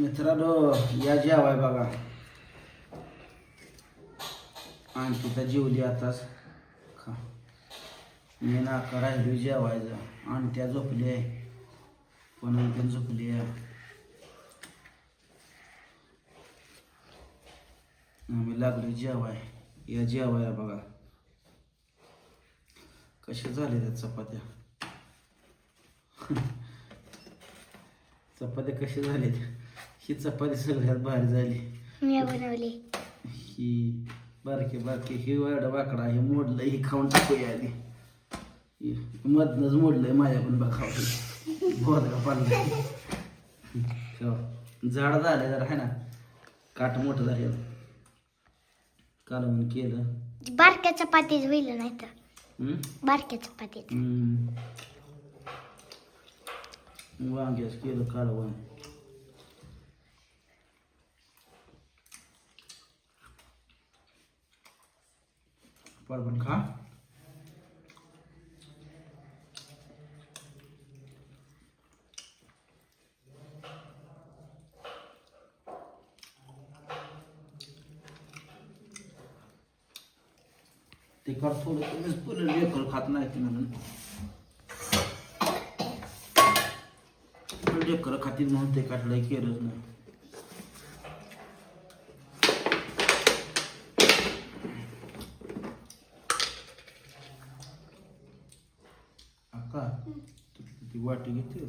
मित्रांनो या जेवाय बघा. आणखी तर जेवली आताच. खा. मी नाका राहिलो जेवायचं. आणि त्या झोपली आहे पण पण झोपली आहे आम्ही लागलो जेवाय. या जेवायला बघा. कशा झाले त्या चपात्या? चपात्या कशा झाल्यात ही चपाती सगळ्यात भारी झाली. मी बनवली. ही बारकी बारकी ही वाडा वाकडा हे मोडलं ही खाऊन टाकूया आधी मधनच मोडलंय माझ्या पण बघावं बोधगा पाडलं झाड झालं जरा आहे ना. काट मोठं झालं कालवून केलं. बारक्या चपातीच होईल नाही तर? बारक्या चपातीत. वांग्याच केलं कालवण पण खा ते कर थोडं तुम्हीच पुढे लेकर खात नाही ते म्हणून. लेकर खातील म्हणून ते काढलंय केलंच नाही अक्का तू ती वाटी घेते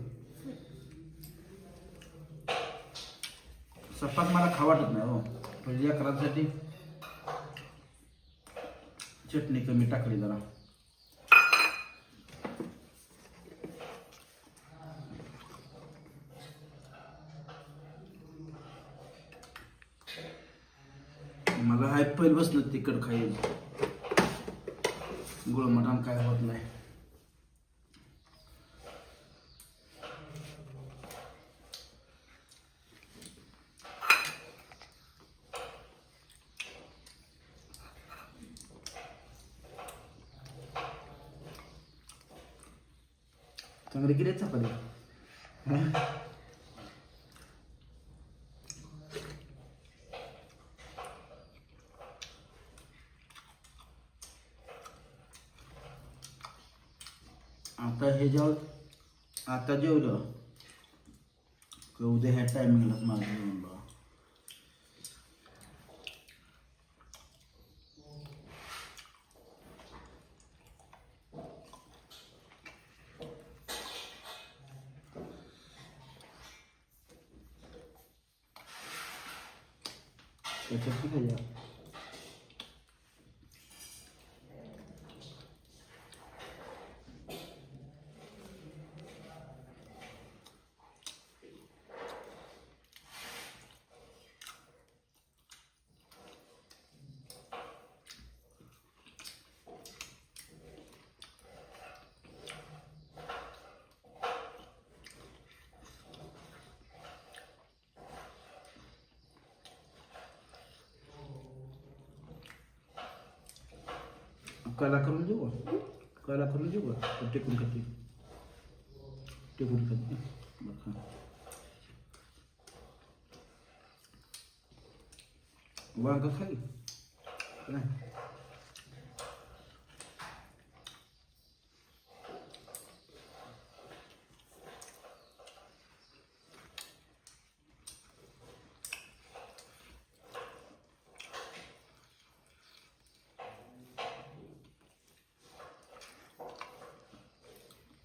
सपाक मला खा वाटत नाही हो. म्हणजे पण करासाठी चटणी कमी टाकली जरा. मला हाय पहिल बसलं तिखट खाईल. गुळमटान काय होत नाही. चांगली किती चपाती? आता हे जेव आता जेवलं का उद्या ह्या टायमिंगलाच माझं जेवण बघा त्याच्यात किती आहे? कला करून देऊ का? कला करून देऊ का का टेकून खाते टेकून खाते बरं खा. वांग खाली काय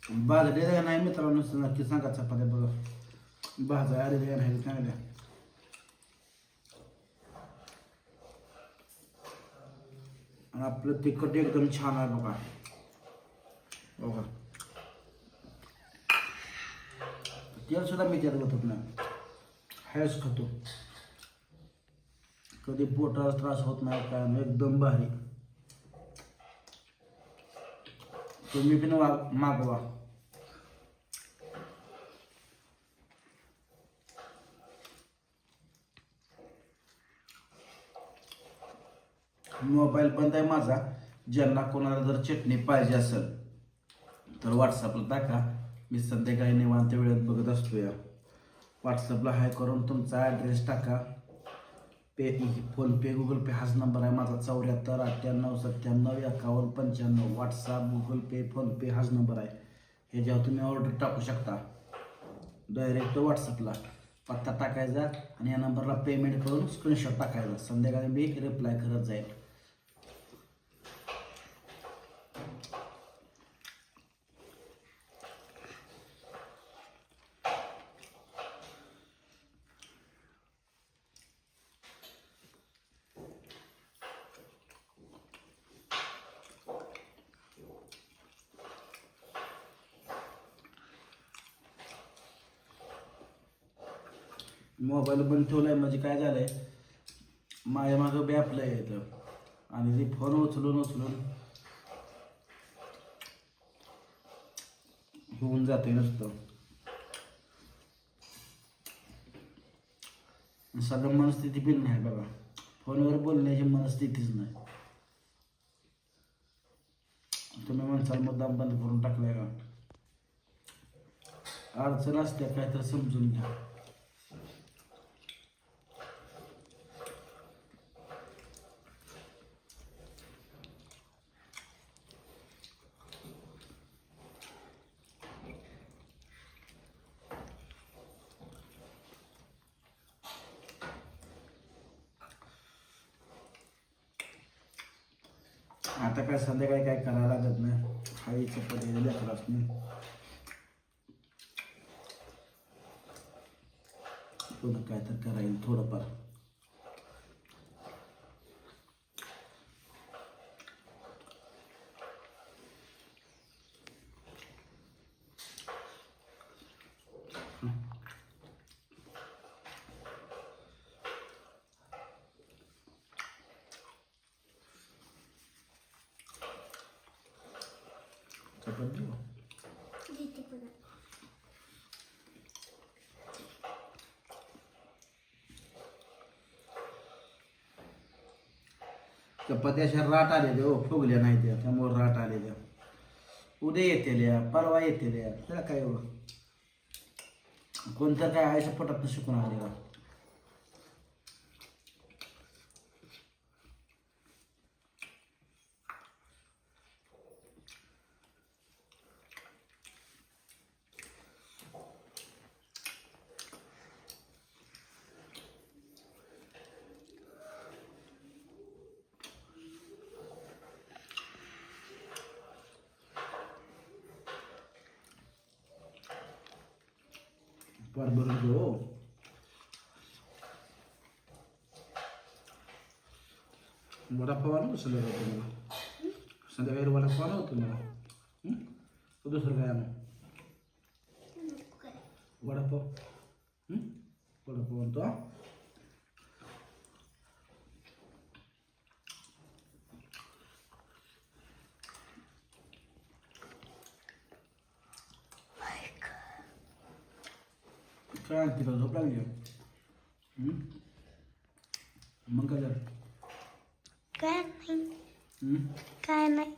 भाजले रे नाही मित्रांनो? नक्की सांगा चपात्या बघा. भाजा आले रे नाही चांगल्या आणि आपलं तिखट एकदम छान आहे बघा. बघा. तेल सुद्धा मी त्यात होत नाही हॅस खातो. कधी पोटाला त्रास होत नाही काय नाही एकदम भारी. तुम्ही पण वा- मागवा. मोबाईल बंद आहे माझा. ज्यांना कोणाला जर चटणी पाहिजे असेल तर व्हॉट्सअपला टाका. मी संध्याकाळी निवांत वेळेत बघत असतो या व्हॉट्सअपला हाय करून तुमचा ॲड्रेस टाका. पे फोनपे गुगल पे हाच नंबर आहे. माझा चौऱ्याहत्तर अठ्ठ्याण्णव सत्त्याण्णव एकावन्न पंच्याण्णव. व्हॉट्सअप गुगल पे फोनपे हाच नंबर आहे. ह्याच्यावर तुम्ही ऑर्डर टाकू शकता. डायरेक्ट व्हॉट्सअपला पत्ता टाकायचा आणि या नंबरला पेमेंट करून स्क्रीनशॉट टाकायचा. संध्याकाळी मी रिप्लाय करत जाईल. मोबाईल बंद ठेवलाय म्हणजे काय झालंय? माझ्या मागं बॅपलं इथं आणि ते फोन उचलून उचलून होऊन जाते नुसतं. सगळं मनस्थिती पण नाही बघा. फोनवर बोलण्याची मनस्थितीच नाही. तुम्ही म्हणसाल मुद्दाम बंद करून टाकलाय का? अडचण असते काय तर समजून घ्या. आता काय संध्याकाळी काय करायला लागत नाही. हाई चपाती लेकराच नाही. पुन्हा काय तर करायला थोडंफार. चपाती देऊ? चपात्या अशा राट आलेल्या हो फुगल्या नाही त्या त्यामुळे राट आलेल्या. उद्या येतेल्या परवा येतेल्या त्याला काय कोणतं काय आयच्या पोटात शिकून आलेला. पर भरून घेऊ हो. वडापाव आणू का संध्याकाळी तुम्हाला संध्याकाळी वडापाव आणू तुम्हाला हं? का दुसरं काय आणू वडापाव हं? वडापाव आणतो हा? काय आणते का झोप लागली का? हं? मग काय झालं काय नाही हं? काय नाही